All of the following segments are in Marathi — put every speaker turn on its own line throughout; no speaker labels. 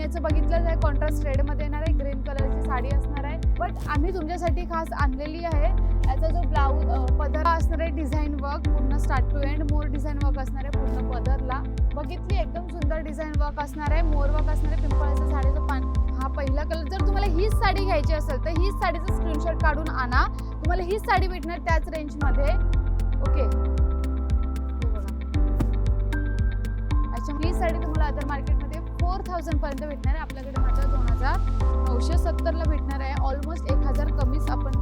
तुम्ही याचं बघितलं आहे कॉन्ट्रास्ट रेडमध्ये येणार आहे ग्रीन कलरची साडी असणार आहे. बट आम्ही तुमच्यासाठी खास आणलेली आहे. याचा जो ब्लाऊज पदर असणार आहे डिझाईन वर्क पूर्ण स्टार्ट टू एंड मोर डिझाईन वर्क असणार आहे पूर्ण पदरला. बघितली एकदम सुंदर डिझाईन वर्क असणार आहे मोर वर्क असणार आहे पिंपळाच्या साडीचं पान हा पहिला कलर जर तुम्हाला हीच साडी घ्यायची असेल तर हीच साडीचं स्क्रीनशॉट काढून आणा. तुम्हाला हीच साडी भेटणार त्याच रेंजमध्ये ओके अच्छा ही साडी तुम्हाला अदर मार्केट फोर थाउजंड पर्यंत भेटणार आहे आपल्याकडे मात्र दोन हजार नऊशे सत्तरला भेटणार आहे. ऑलमोस्ट एक हजार कमीच आपण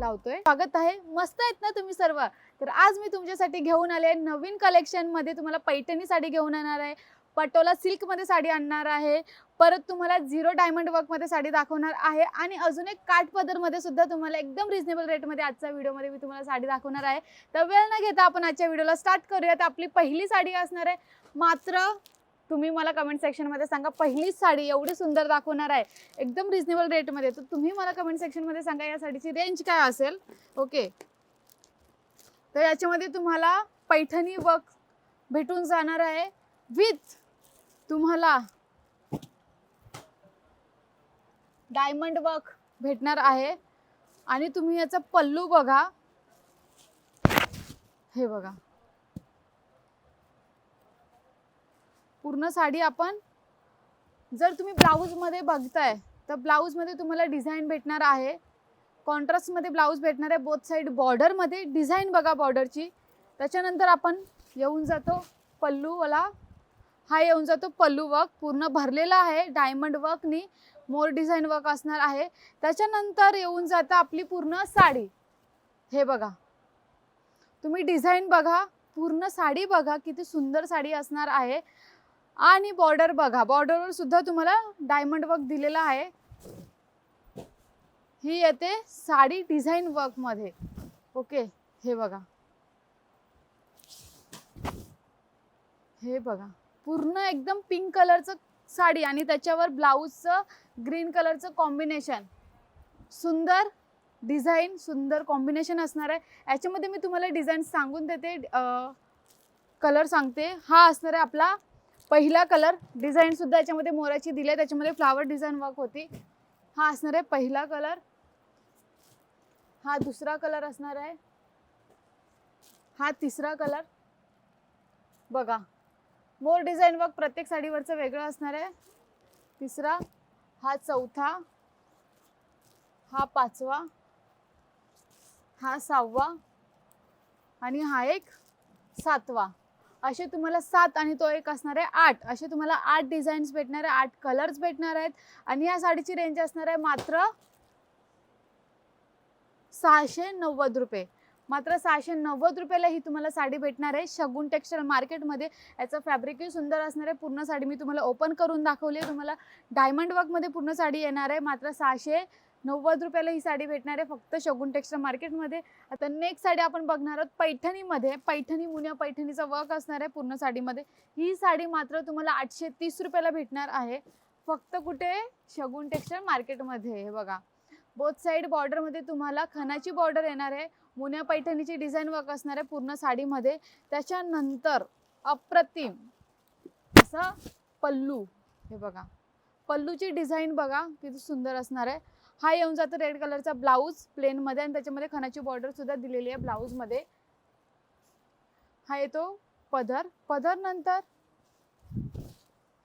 लावतोय. स्वागत आहे. मस्त आहेत ना तुम्ही सर्व? तर आज मी तुमच्यासाठी घेऊन आले नवीन कलेक्शनमध्ये. तुम्हाला पैठणी साडी घेऊन येणार आहे. पटोला सिल्कमध्ये साडी आणणार आहे. परत तुम्हाला झिरो डायमंड वर्कमध्ये साडी दाखवणार आहे. आणि अजून एक काठ पदरमध्ये सुद्धा तुम्हाला एकदम रिझनेबल रेटमध्ये आजच्या व्हिडिओमध्ये मी तुम्हाला साडी दाखवणार आहे. तर वेळ न घेता आपण आजच्या व्हिडिओला स्टार्ट करूयात. आपली पहिली साडी असणार आहे. मात्र तुम्ही मला कमेंट सेक्शनमध्ये सांगा पहिलीच साडी एवढी सुंदर दाखवणार आहे. एकदम रिझनेबल रेटमध्ये तर तुम्ही मला कमेंट सेक्शनमध्ये सांगा या साडीची रेंज काय असेल? ओके तर याच्यामध्ये तुम्हाला पैठणी वर्क भेटून जाणार आहे विथ तुम्हाला डायमंड वर्क भेटणार आहे. आणि तुम्ही याचा पल्लू बघा. हे बघा. पूर्ण साडी आपण जर तुम्ही ब्लाऊजमध्ये बघताय तर ब्लाऊजमध्ये तुम्हाला डिझाईन भेटणार आहे. कॉन्ट्रास्टमध्ये ब्लाऊज भेटणार आहे बोथ साईड बॉर्डरमध्ये डिझाईन बघा बॉर्डरची त्याच्यानंतर आपण येऊन जातो पल्लूवाला. हा येऊन जातो पल्लू वर्क पूर्ण भरलेला आहे डायमंड वर्कनी मोर डिझाईन वर्क असणार आहे. त्याच्यानंतर येऊन जातं आपली पूर्ण साडी. हे बघा. तुम्ही डिझाईन बघा पूर्ण साडी बघा किती सुंदर साडी असणार आहे. आणि बॉर्डर बघा. बॉर्डरवर सुद्धा तुम्हाला डायमंड वर्क दिलेला आहे. ही येते साडी डिझाईन वर्कमध्ये ओके हे बघा. हे बघा. पूर्ण एकदम पिंक कलरचं साडी आणि त्याच्यावर ब्लाऊजचं ग्रीन कलरचं कॉम्बिनेशन सुंदर डिझाईन सुंदर कॉम्बिनेशन असणार आहे. याच्यामध्ये मी तुम्हाला डिझाईन सांगून देते. कलर सांगते. हा असणार आहे आपला पहिला कलर डिझाईन सुद्धा याच्यामध्ये मोराची दिली आहे. त्याच्यामध्ये फ्लावर डिझाईन वर्क होती. हा असणार आहे पहिला कलर. हा दुसरा कलर असणार आहे. हा तिसरा कलर. बघा. मोर डिझाईन वर्क प्रत्येक साडीवरचं वेगळं असणार आहे. तिसरा हा चौथा हा पाचवा हा सहावा आणि हा एक सातवा. असे तुम्हाला सात आणि तो एक असणार आहे आठ. असे तुम्हाला आठ डिझाईन्स भेटणार आहे आठ कलर्स भेटणार आहेत आणि या साडीची रेंज असणार आहे मात्र सहाशे नव्वद रुपये. मात्र सहाशे नव्वद रुपयाला ही तुम्हाला साडी भेटणार आहे. शगुन टेक्स्टाईल मार्केटमध्ये याचं फॅब्रिकही सुंदर असणार आहे. पूर्ण साडी मी तुम्हाला ओपन करून दाखवली आहे. तुम्हाला डायमंड वर्कमध्ये पूर्ण साडी येणार आहे. मात्र सहाशे नव्वद रुपयाला ही साडी भेटणार आहे. फक्त शगुन टेक्स्टाईल मार्केटमध्ये. आता नेक्स्ट साडी आपण बघणार आहोत पैठणीमध्ये. पैठणी मुन्या पैठणीचा वर्क असणार आहे पूर्ण साडीमध्ये. ही साडी मात्र तुम्हाला आठशे तीस रुपयाला भेटणार आहे. फक्त कुठे? शगुन टेक्स्टाईल मार्केटमध्ये. हे बघा. बोथ साईड बॉर्डरमध्ये तुम्हाला खणाची बॉर्डर येणार आहे. मुन्या पैठणीची डिझाईन वर्क असणार आहे पूर्ण साडीमध्ये. त्याच्यानंतर अप्रतिम असा पल्लू. हे बघा. पल्लूची डिझाईन बघा. किती सुंदर असणार आहे. हा येऊन जातो रेड कलरचा ब्लाऊज प्लेनमध्ये आणि त्याच्यामध्ये खणाची बॉर्डर सुद्धा दिलेली आहे ब्लाऊजमध्ये हा येतो पदर. पदर नंतर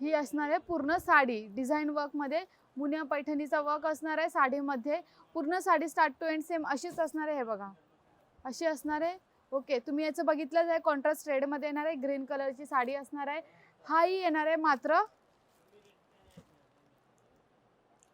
ही असणार आहे पूर्ण साडी. डिझाईन वर्कमध्ये मुन्या पैठणीचा वर्क असणार आहे साडीमध्ये. पूर्ण sari start to end same अशीच असणार आहे हे बघा. अशी असणार आहे. ओके तुम्ही याचं बघितलंच आहे. कॉन्ट्रास्ट रेडमध्ये येणार आहे. ग्रीन कलरची साडी असणार आहे. हाही येणार आहे मात्र.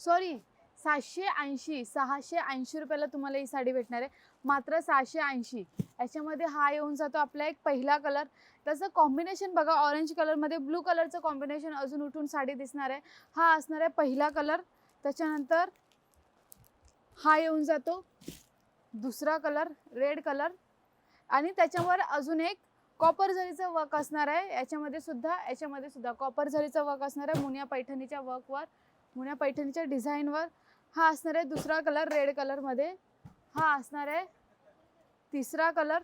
सॉरी सातशे ऐंशी सहाशे ऐंशी रुपयाला तुम्हाला ही साडी भेटणार आहे. मात्र सहाशे ऐंशी याच्यामध्ये हा येऊन जातो आपला एक पहिला कलर त्याचं कॉम्बिनेशन बघा ऑरेंज कलरमध्ये ब्लू कलरचं कॉम्बिनेशन अजून उठून साडी दिसणार आहे. हा असणार आहे पहिला कलर त्याच्यानंतर हा येऊन जातो दुसरा कलर रेड कलर आणि त्याच्यावर अजून एक कॉपर झरीचं वर्क असणार आहे. याच्यामध्ये सुद्धा याच्यामध्ये सुद्धा कॉपर झरीचं वर्क असणार आहे. मुनिया पैठणीच्या वर्कवर मुन्या पैठणीच्या डिझाईनवर हा असणार आहे दुसरा कलर रेड कलरमध्ये. हा असणार आहे तिसरा कलर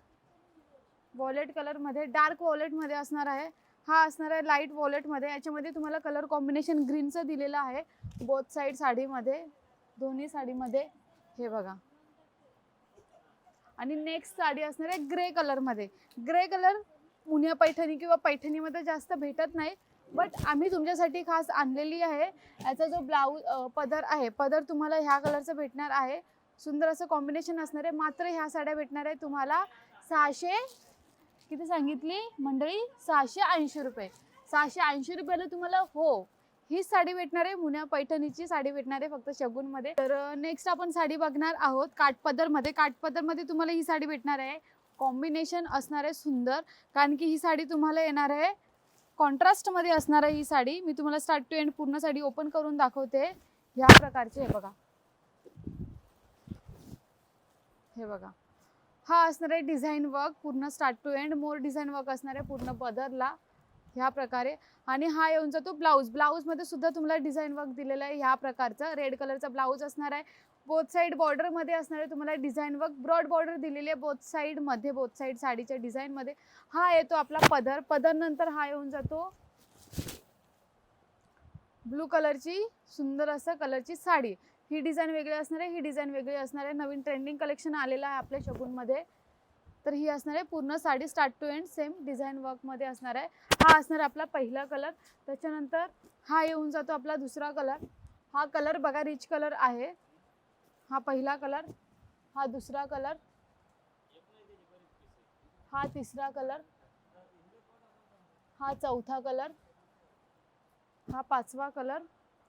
वॉलेट कलरमध्ये. डार्क वॉलेटमध्ये असणार आहे. हा असणार आहे लाइट वॉलेटमध्ये. याच्यामध्ये तुम्हाला कलर कॉम्बिनेशन ग्रीनचं दिलेलं आहे. बोथ साईड साडीमध्ये दोन्ही साडीमध्ये. हे बघा. आणि नेक्स्ट साडी असणार आहे ग्रे कलरमध्ये. ग्रे कलर पुण्या पैठणी किंवा पैठणीमध्ये जास्त भेटत नाही. बट आम्ही तुमच्यासाठी खास आणलेली आहे. याचा जो ब्लाऊज पदर आहे पदर तुम्हाला ह्या कलरचं भेटणार आहे. सुंदर असं कॉम्बिनेशन असणार आहे. मात्र ह्या साड्या भेटणार आहे तुम्हाला सहाशे किती सांगितली? मंडळी सहाशे ऐंशी रुपये. सहाशे ऐंशी रुपयाला तुम्हाला हो हीच साडी भेटणार आहे. मुन्या पैठणीची साडी भेटणार आहे फक्त शगुनमध्ये. तर नेक्स्ट आपण साडी बघणार आहोत काठपदरमध्ये काठपदरमध्ये तुम्हाला ही साडी भेटणार आहे. कॉम्बिनेशन असणार आहे सुंदर कारण की ही साडी तुम्हाला येणार आहे कॉन्ट्रास्टमध्ये असणार आहे ही साडी मी तुम्हाला स्टार्ट टू एंड पूर्ण साडी ओपन करून दाखवते. ह्या प्रकारची हे बघा. हे बघा. हा असणार आहे डिझाईन वर्क पूर्ण स्टार्ट टू एंड मोर डिझाईन वर्क असणार आहे पूर्ण पदरला. ह्या प्रकारे. आणि हा येऊन जातो ब्लाऊज ब्लाऊजमध्ये सुद्धा तुम्हाला डिझाईन वर्क दिलेलं आहे. ह्या प्रकारचं. रेड कलरचा ब्लाऊज असणार आहे. बोथ साईड बॉर्डरमध्ये असणार आहे तुम्हाला डिझाईन वर्क ब्रॉड बॉर्डर दिलेली आहे बोथ साईडमध्ये बोथ साईड साडीच्या डिझाईनमध्ये हा येतो आपला पदर. पदर नंतर हा येऊन जातो ब्लू कलरची सुंदर असं कलरची साडी. ही डिझाईन वेगळी असणार आहे ही डिझाईन वेगळी असणार आहे. नवीन ट्रेंडिंग कलेक्शन आलेलं आहे आपल्या शगुनमध्ये. तर ही असणार आहे पूर्ण sari start to end same design वर्कमध्ये असणार आहे. हा असणार आपला पहिला कलर त्याच्यानंतर हा येऊन जातो आपला दुसरा कलर हा कलर बघा रिच कलर आहे. हा पहिला कलर हा दुसरा कलर हा तिसरा कलर हा चौथा कलर हा पाचवा कलर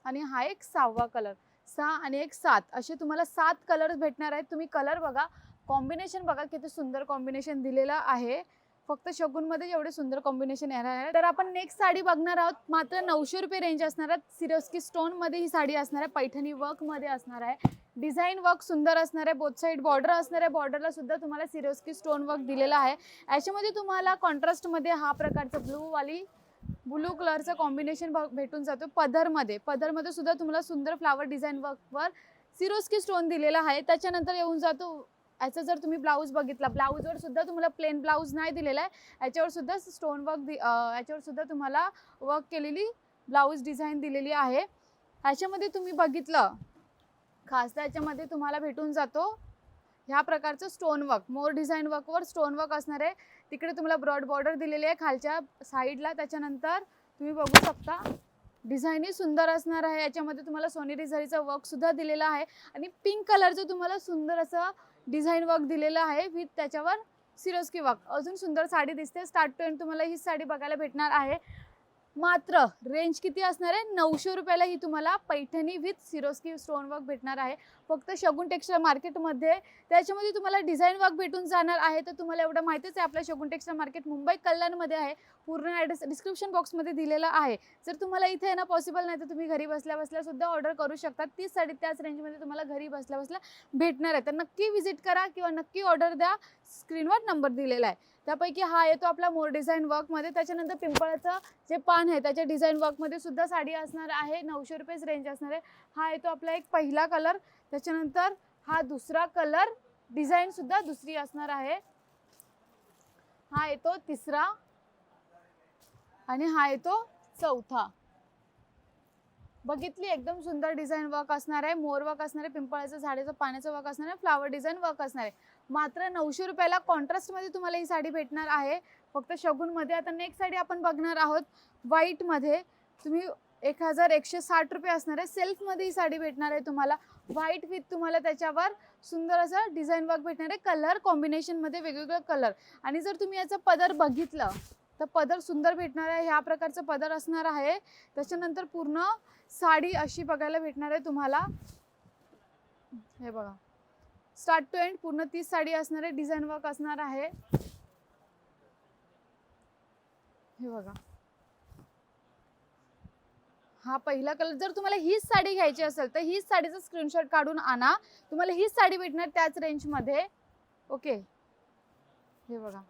आणि हा एक सहावा कलर. सहा आणि एक सात असे तुम्हाला सात कलर भेटणार आहेत. तुम्ही कलर बघा कॉम्बिनेशन बघा किती सुंदर कॉम्बिनेशन दिलेलं आहे. फक्त शगुनमध्ये एवढे सुंदर कॉम्बिनेशन येणार आहे तर आपण नेक्स्ट साडी बघणार आहोत. मात्र नऊशे रुपये रेंज असणार आहेत. सिरोस्की स्टोनमध्ये ही साडी असणार आहे. पैठणी वर्कमध्ये असणार आहे. डिझाईन वर्क सुंदर असणारे बोथ साईड बॉर्डर असणाऱ्या बॉर्डरला सुद्धा तुम्हाला सिरोस्की स्टोन वर्क दिलेला आहे. याच्यामध्ये तुम्हाला कॉन्ट्रास्टमध्ये हा प्रकारचा ब्लूवाली ब्लू कलरचं कॉम्बिनेशन भेटून जातो पदरमध्ये. पदरमध्ये सुद्धा तुम्हाला सुंदर फ्लावर डिझाईन वर्कवर सिरोस्की स्टोन दिलेला आहे. त्याच्यानंतर येऊन जातो याचा जर तुम्ही ब्लाऊज बघितला ब्लाऊजवर सुद्धा तुम्हाला प्लेन ब्लाऊज नाही दिलेला आहे. याच्यावर सुद्धा स्टोन वर्क दि याच्यावर सुद्धा तुम्हाला वर्क केलेली ब्लाऊज डिझाईन दिलेली आहे. ह्याच्यामध्ये तुम्ही बघितलं खास त्याच्यामध्ये तुम्हाला भेटून जातो ह्या प्रकारचं स्टोन वर्क मोर डिझाईन वर्कवर स्टोन वर्क असणार आहे तिकडे तुम्हाला ब्रॉड बॉर्डर दिलेली आहे. खालच्या साईडला त्याच्यानंतर तुम्ही बघू शकता डिझाईनही सुंदर असणार आहे. याच्यामध्ये तुम्हाला सोनेरी झरीचं वर्कसुद्धा दिलेला दिलेलं आहे. आणि पिंक कलरचं तुम्हाला सुंदर असं डिझाईन वर्क दिलेलं आहे विथ त्याच्यावर सिरोस्की वर्क अजून सुंदर साडी दिसते. स्टार्ट टू एंड तुम्हाला ही साडी बघायला भेटणार आहे. मात्र रेंज किती असणार आहे? नऊशे रुपयाला ही तुम्हाला Paithani with Swarovski stone work भेटणार आहे. फक्त शगुन टेक्स्टाईल मार्केटमध्ये त्याच्यामध्ये तुम्हाला डिझाईन वर्क भेटून जाणार आहे. तर तुम्हाला एवढं माहितीच आहे. आपलं शगुन टेक्स्टाईल मार्केट मुंबई कल्याणमध्ये आहे. पूर्ण ॲड्रेस डिस्क्रिप्शन बॉक्समध्ये दिलेला आहे. जर तुम्हाला इथे येणं पॉसिबल नाही तर तुम्ही घरी बसल्या बसल्या सुद्धा ऑर्डर करू शकता. तीच साडी त्याच रेंजमध्ये तुम्हाला घरी बसल्या बसल्या भेटणार आहे. तर नक्की व्हिजिट करा किंवा नक्की ऑर्डर द्या. स्क्रीनवर नंबर दिलेला आहे. त्यापैकी हा येतो आपला मोर डिझाईन वर्कमध्ये त्याच्यानंतर पिंपळाचं जे पान आहे त्याच्या डिझाईन वर्कमध्ये सुद्धा साडी असणार आहे. नऊशे रुपयेच रेंज असणार आहे. हा येतो आपला एक पहिला कलर त्याच्यानंतर हा दुसरा कलर डिझाईन सुद्धा दुसरी असणार आहे. हा येतो तिसरा. आणि हा येतो चौथा. बघितली एकदम सुंदर डिझाईन वर्क असणार आहे. मोर वर्क असणार आहे. पिंपळाचं झाडाचं पाण्याचं वर्क असणार आहे. फ्लावर डिझाईन वर्क असणार आहे. मात्र नऊशे रुपयाला कॉन्ट्रास्टमध्ये तुम्हाला ही साडी भेटणार आहे. फक्त शगुनमध्ये आता नेक्स्ट साडी आपण बघणार आहोत. व्हाईटमध्ये तुम्ही एक हजार एकशे साठ रुपये असणार आहे. सेल्फमध्ये ही साडी भेटणार आहे तुम्हाला. व्हाईट विथ तुम्हाला त्याच्यावर सुंदर असं डिझाईन वर्क भेटणार आहे. कलर कॉम्बिनेशनमध्ये वेगवेगळं कलर आणि जर तुम्ही याचं पदर बघितलं तर पदर सुंदर भेटणार आहे ह्या प्रकारचं पदर असणार आहे. त्याच्यानंतर पूर्ण साडी अशी बघायला भेटणार आहे तुम्हाला. हे बघा. स्टार्ट टू एंड पूर्ण तीच साडी असणार आहे डिझाईन वर्क असणार आहे. हे बघा. हा पहिला कलर जर तुम्हाला हीच साडी घ्यायची असेल तर हीच साडीचा स्क्रीनशॉट काढून आणा. तुम्हाला हीच साडी भेटणार त्याच रेंजमध्ये ओके हे बघा.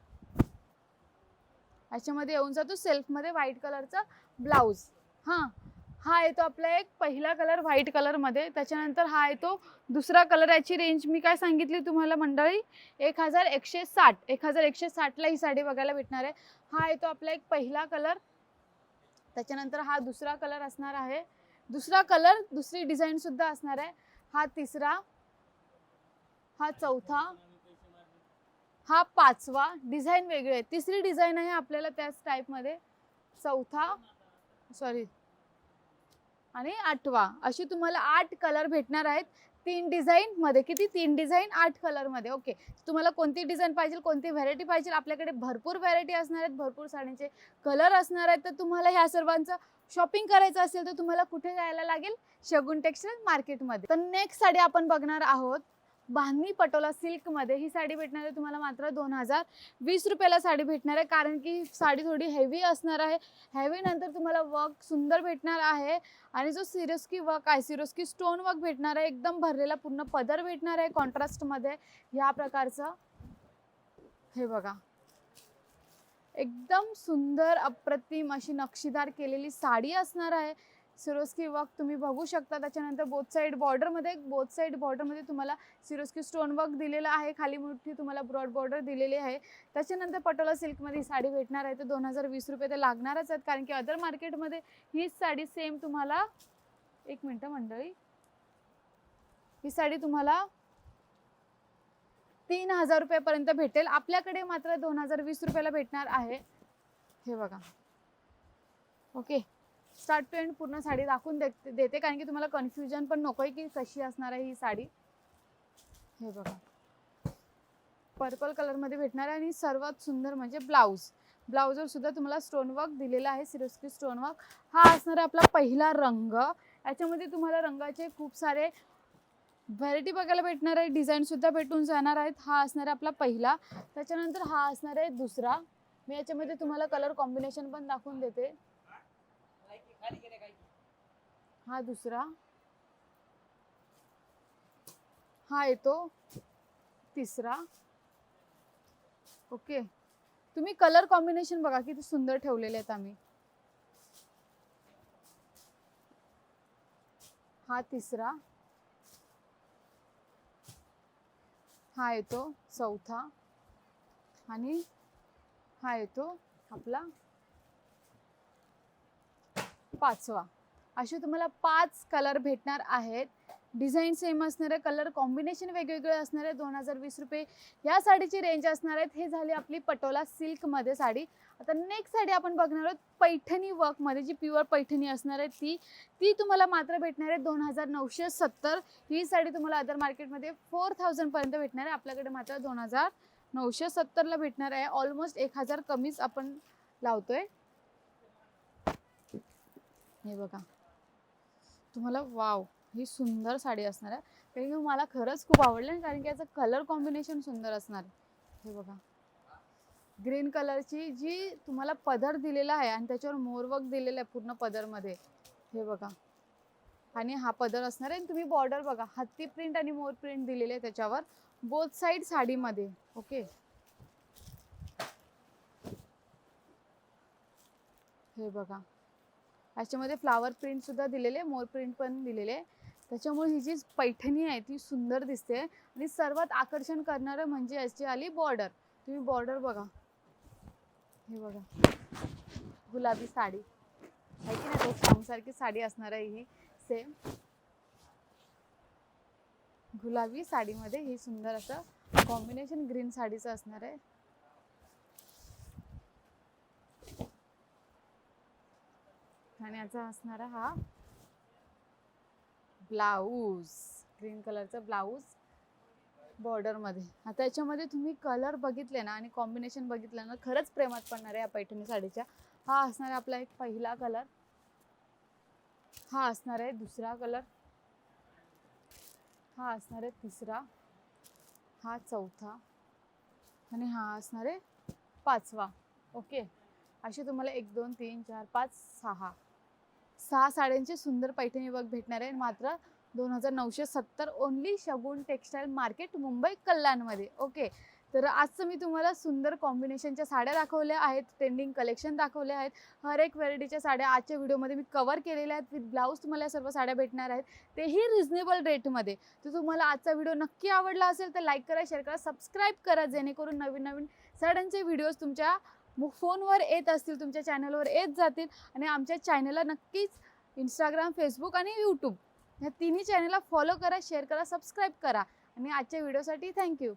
याच्यामध्ये येऊन जातो सेल्फमध्ये व्हाईट कलरचा ब्लाऊज. हां हा येतो आपला एक पहिला कलर व्हाईट कलरमध्ये. त्याच्यानंतर हा येतो दुसरा कलर. याची रेंज मी काय सांगितली तुम्हाला मंडळी? एक हजार एकशे साठ एक हजार एकशे साठला ही साडी बघायला भेटणार आहे. हा येतो आपला एक पहिला कलर. त्याच्यानंतर हा दुसरा कलर असणार आहे. दुसरा कलर दुसरी डिझाईनसुद्धा असणार आहे. हा तिसरा. हा चौथा. हा पाचवा. डिझाईन वेगळे आहे. तिसरी डिझाईन आहे आपल्याला त्याच टाईपमध्ये चौथा सॉरी आणि आठवा. अशी तुम्हाला आठ कलर भेटणार आहेत. तीन डिझाईन मध्ये. किती? तीन डिझाईन आठ कलरमध्ये. ओके तुम्हाला कोणती डिझाईन पाहिजे? कोणती व्हरायटी पाहिजे? आपल्याकडे भरपूर व्हरायटी असणार आहेत. भरपूर साड्यांचे कलर असणार आहेत. तर तुम्हाला ह्या सर्वांचं शॉपिंग करायचं असेल तर तुम्हाला कुठे जायला लागेल? शगुन टेक्सटाईल मार्केटमध्ये तर नेक्स्ट साडी आपण बघणार आहोत. बांधणी पटोला सिल्कमध्ये. ही साडी भेटणार आहे तुम्हाला मात्र दोन हजार वीस रुपयाला साडी भेटणार आहे कारण की ही साडी थोडी हेवी असणार आहे. हेवी नंतर तुम्हाला वर्क सुंदर भेटणार आहे आणि जो सिरोस्की वर्क आहे सिरोस्की स्टोन वर्क भेटणार आहे एकदम भरलेला पूर्ण पदर भेटणार आहे कॉन्ट्रास्टमध्ये ह्या प्रकारचं. हे बघा. एकदम सुंदर अप्रतिम अशी नक्षीदार केलेली साडी असणार आहे. सिरोस्की वर्क तुम्ही बघू शकता. त्याच्यानंतर बोथ साईड बॉर्डरमध्ये बोथ साईड बॉर्डरमध्ये तुम्हाला सिरोस्की स्टोन वर्क दिलेलं आहे. खाली मोठी तुम्हाला ब्रॉड बॉर्डर दिलेली आहे. त्याच्यानंतर पटोला सिल्कमध्ये ही साडी भेटणार आहे. तर दोन हजार वीस रुपये तर लागणारच आहेत. कारण की अदर मार्केटमध्ये हीच साडी सेम तुम्हाला एक मिनटं मंडळी. ही साडी तुम्हाला तीन हजार रुपयापर्यंत भेटेल. आपल्याकडे मात्र दोन हजार वीस रुपयाला भेटणार आहे. हे बघा. ओके. स्टार्ट टू एंड पूर्ण साडी दाखवून देते देते कारण की तुम्हाला कन्फ्युजन पण नको आहे की कशी असणार आहे ही साडी. हे बघा. पर्पल कलरमध्ये भेटणार आहे आणि सर्वात सुंदर म्हणजे ब्लाऊज ब्लाऊजवर सुद्धा तुम्हाला स्टोन वर्क दिलेला आहे सिरोस्की स्टोन वर्क हा असणार आहे आपला पहिला रंग. याच्यामध्ये तुम्हाला रंगाचे खूप सारे व्हरायटी बघायला भेटणार आहे डिझाईन सुद्धा भेटून जाणार आहेत. हा असणार आहे आपला पहिला. त्याच्यानंतर हा असणार आहे दुसरा. मी याच्यामध्ये तुम्हाला कलर कॉम्बिनेशन पण दाखवून देते. हा दुसरा. हा येतो. तिसरा. ओके. तुम्ही कलर कॉम्बिनेशन बघा किती सुंदर ठेवलेले आहेत आम्ही. हा तिसरा. हा येतो चौथा. आणि हा येतो आपला पाचवा. असे तुम्हाला पाच कलर भेटणार आहेत. डिझाईन सेम असणार आहे कलर कॉम्बिनेशन वेगवेगळे असणार आहे दोन हजार वीस रुपये या साडीची रेंज असणार आहेत. हे झाली आपली पटोला सिल्कमध्ये साडी. आता नेक्स्ट साडी आपण बघणार आहोत पैठणी वर्कमध्ये जी प्युअर पैठणी असणार आहे ती ती तुम्हाला मात्र भेटणार आहे दोन हजार नऊशे सत्तर. ही साडी तुम्हाला अदर मार्केटमध्ये फोर थाउजंडपर्यंत भेटणार आहे. आपल्याकडे मात्र दोन हजार नऊशे सत्तरला भेटणार आहे. ऑलमोस्ट एक हजार कमीच आपण लावतोय. हे बघा. तुम्हाला वाव ही सुंदर साडी असणार आहे. कारण की मला खरंच खूप आवडलं आणि कारण की याचं कलर कॉम्बिनेशन सुंदर असणार आहे. हे बघा. ग्रीन कलरची जी तुम्हाला पदर दिलेला आहे आणि त्याच्यावर मोरवर्क दिलेलं आहे पूर्ण पदरमध्ये. हे बघा. आणि हा पदर असणार आहे आणि तुम्ही बॉर्डर बघा. हत्ती प्रिंट आणि मोर प्रिंट दिलेले आहे त्याच्यावर. बोथ साईड साडीमध्ये. ओके हे बघा. याच्यामध्ये फ्लावर प्रिंटसुद्धा दिलेले आहे मोर प्रिंट पण दिलेले. आहे त्याच्यामुळे ही जी पैठणी आहे ती सुंदर दिसते. आणि सर्वात आकर्षण करणारं म्हणजे याची आली बॉर्डर तुम्ही बॉर्डर बघा. हे बघा. गुलाबी साडी. आहे की नाही? सारखी साडी असणार आहे ही. सेम गुलाबी साडीमध्ये ही सुंदर असं कॉम्बिनेशन ग्रीन साडीचं असणार आहे. आणि याचा असणारा हा ब्लाऊज ग्रीन कलरचा ब्लाऊज बॉर्डरमध्ये. आता याच्यामध्ये तुम्ही कलर बघितले ना आणि कॉम्बिनेशन बघितलं ना खरंच प्रेमात पडणार आहे या पैठणी साडीच्या. हा असणार आहे आपला एक पहिला कलर हा असणार आहे दुसरा कलर हा असणार आहे तिसरा. हा चौथा. आणि हा असणार आहे पाचवा. ओके? असे तुम्हाला एक दोन तीन चार पाच सहा. सहा साड्यांचे सुंदर पैठणी वर्क भेटणार आहे. मात्र दोन हजार नऊशे सत्तर only Shagun textile market Mumbai कल्याणमध्ये. ओके तर आजचं मी तुम्हाला सुंदर कॉम्बिनेशनच्या साड्या दाखवल्या आहेत. ट्रेंडिंग कलेक्शन दाखवले आहेत. हर एक व्हरायटीच्या साड्या आजच्या व्हिडिओमध्ये मी कवर केलेल्या आहेत. विथ ब्लाऊज तुम्हाला सर्व साड्या भेटणार आहेत. तेही रिझनेबल रेटमध्ये तर तुम्हाला आजचा व्हिडिओ नक्की आवडला असेल तर लाईक करा शेअर करा सबस्क्राईब करा. जेणेकरून नवीन नवीन साड्यांचे व्हिडिओज तुमच्या मग फोनवर येत असतील तुमच्या चॅनलवर येत जातील आणि आमच्या चॅनलला नक्कीच इंस्टाग्राम फेसबुक आणि यूट्यूब ह्या तिन्ही चॅनलला फॉलो करा शेअर करा सबस्क्राईब करा. आणि आजच्या व्हिडिओसाठी थँक्यू